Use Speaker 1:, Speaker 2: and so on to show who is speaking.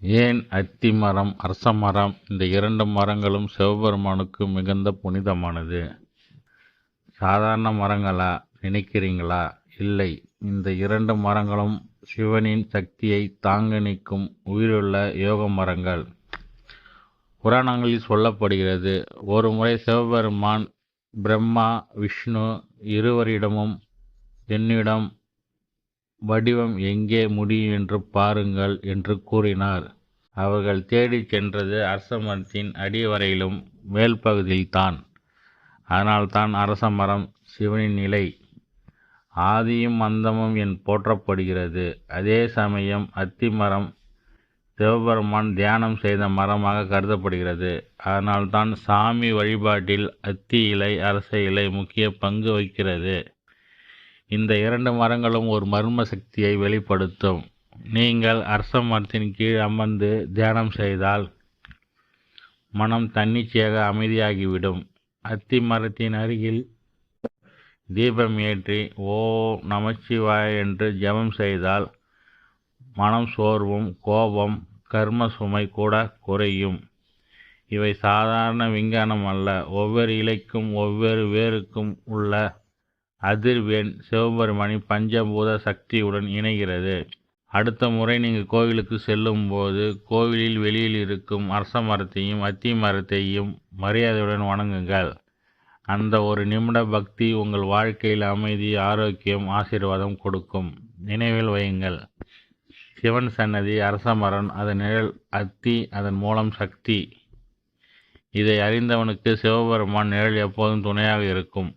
Speaker 1: ஏன் அத்தி மரம் அரச மரம் இந்த இரண்டு மரங்களும் சிவபெருமானுக்கு மிகுந்த புனிதமானது? சாதாரண மரங்களா? நினைக்கிறீங்களா? இல்லை. இந்த இரண்டு மரங்களும் சிவனின் சக்தியை தாங்க நிற்கும் உயிருள்ள யோக மரங்கள். புராணங்களில் சொல்லப்படுகிறது ஒரு முறை சிவபெருமான் பிரம்மா விஷ்ணு இருவரிடமும் என்னிடம் வடிவம் எங்கே முடியும் என்று பாருங்கள் என்று கூறினார். அவர்கள் தேடிச் சென்றது அரச மரத்தின் அடிவரையிலும் மேல் பகுதியில்தான் அதனால்தான் அரச மரம் சிவனின் நிலை. ஆதியும் அந்தமும் என் போற்றப்படுகிறது. அதே சமயம் அத்தி மரம் சிவபெருமான் தியானம் செய்த மரமாக கருதப்படுகிறது. அதனால்தான் சாமி வழிபாட்டில் அத்தி இலை அரச இலை முக்கிய பங்கு வகிக்கிறது. இந்த இரண்டு மரங்களும் ஒரு மர்ம சக்தியை வெளிப்படுத்தும். நீங்கள் அரச மரத்தின் கீழ் அமர்ந்து தியானம் செய்தால் மனம் தன்னிச்சையாக அமைதியாகிவிடும். அத்தி மரத்தின் அருகில் தீபம் ஏற்றி ஓ நமச்சிவாய் என்று ஜெபம் செய்தால் மனம் சோர்வும் கோபம் கர்ம சுமை கூட குறையும். இவை சாதாரண விஞ்ஞானம் அல்ல. ஒவ்வொரு இலைக்கும் ஒவ்வொரு வேருக்கும் உள்ள அதிர்வெண் சிவபெருமானி பஞ்சபூத சக்தியுடன் இணைகிறது. அடுத்த முறை நீங்கள் கோவிலுக்கு செல்லும்போது கோவிலில் வெளியில் இருக்கும் அரச மரத்தையும் அத்தி மரத்தையும் மரியாதையுடன் வணங்குங்கள். அந்த ஒரு நிமிட பக்தி உங்கள் வாழ்க்கையில் அமைதி ஆரோக்கியம் ஆசீர்வாதம் கொடுக்கும். நினைவில் வையுங்கள். சிவன் சன்னதி அரச மரம் அதன் நிழல் அத்தி அதன் மூலம் சக்தி. இதை அறிந்தவனுக்கு சிவபெருமான் நிழல் எப்போதும் துணையாக இருக்கும்.